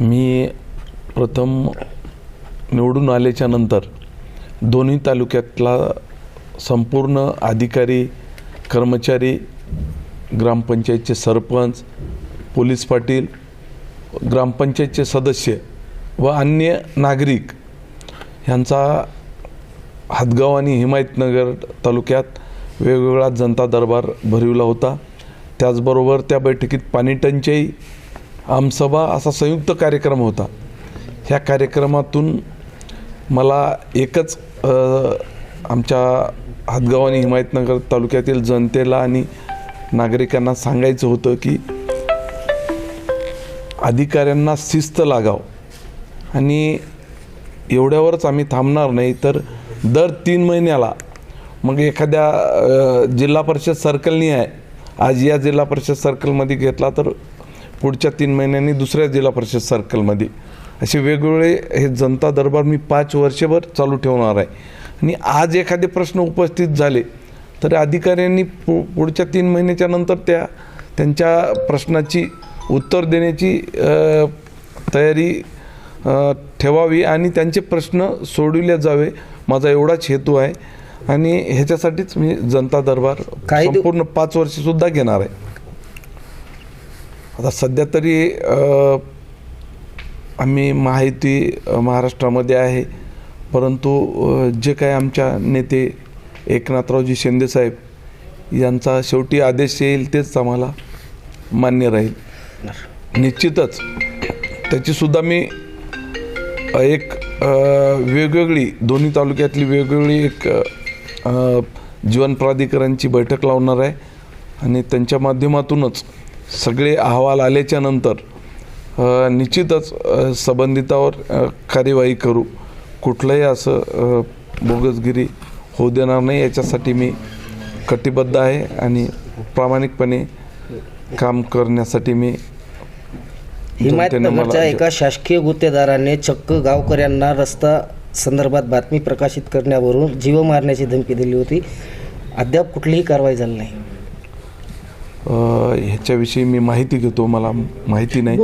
मी प्रथम निवडून आल्याच्यानंतर दोन्ही तालुक्यातला संपूर्ण अधिकारी कर्मचारी ग्रामपंचायतचे सरपंच पोलीस पाटील ग्रामपंचायतचे सदस्य व अन्य नागरिक ह्यांचा हातगाव आणि हिमायतनगर तालुक्यात वेगवेगळा जनता दरबार भरविला होता. त्याचबरोबर त्या बैठकीत पाणी टंचाई आमसभा असा संयुक्त कार्यक्रम होता. ह्या कार्यक्रमातून मला एकच आमच्या हातगाव आणि हिमायतनगर तालुक्यातील जनतेला आणि नागरिकांना सांगायचं होतं की अधिकाऱ्यांना शिस्त लागाव. आणि एवढ्यावरच आम्ही थांबणार नाही तर दर तीन महिन्याला मग एखाद्या जिल्हा परिषद सर्कलनी आहे. आज या जिल्हा परिषद सर्कलमध्ये घेतला तर पुढच्या तीन महिन्यांनी दुसऱ्या जिल्हा परिषद सर्कलमध्ये. असे वेगवेगळे हे जनता दरबार मी पाच वर्षभर चालू ठेवणार आहे. आणि आज एखादे प्रश्न उपस्थित झाले तर अधिकाऱ्यांनी पु पुढच्या तीन महिन्याच्या नंतर त्या त्यांच्या प्रश्नाची उत्तर देण्याची तयारी ठेवावी आणि त्यांचे प्रश्न सोडविले जावे माझा एवढाच हेतू आहे. आणि ह्याच्यासाठीच मी जनता दरबार काही संपूर्ण पाच वर्षसुद्धा घेणार आहे. आता सध्या तरी आम्ही माहिती महाराष्ट्रामध्ये आहे. परंतु जे काय आमच्या नेते एकनाथरावजी शिंदेसाहेब यांचा शेवटी आदेश येईल तेच आम्हाला मान्य राहील. निश्चितच त्याचीसुद्धा मी एक वेगवेगळी दोन्ही तालुक्यातली वेगवेगळी एक जीवन प्राधिकरणची बैठक लावणार आहे. आणि त्यांच्या माध्यमातूनच सगळे अहवाल आल्याच्यानंतर निश्चितच संबंधितावर कार्यवाही करू. कुठलंही असं बोगसगिरी होऊ देणार नाही. याच्यासाठी मी कटिबद्ध आहे आणि प्रामाणिकपणे काम करण्यासाठी मी हिमायतनगरच्या एका शासकीय गुत्तेदाराने चक्क गावकऱ्यांना रस्ता संदर्भात बातमी प्रकाशित करण्यावरून जीव मारण्याची धमकी दिली होती. अद्याप कुठलीही कारवाई झाली नाही. ह्याच्याविषयी मी माहिती घेतो मला माहिती नाही.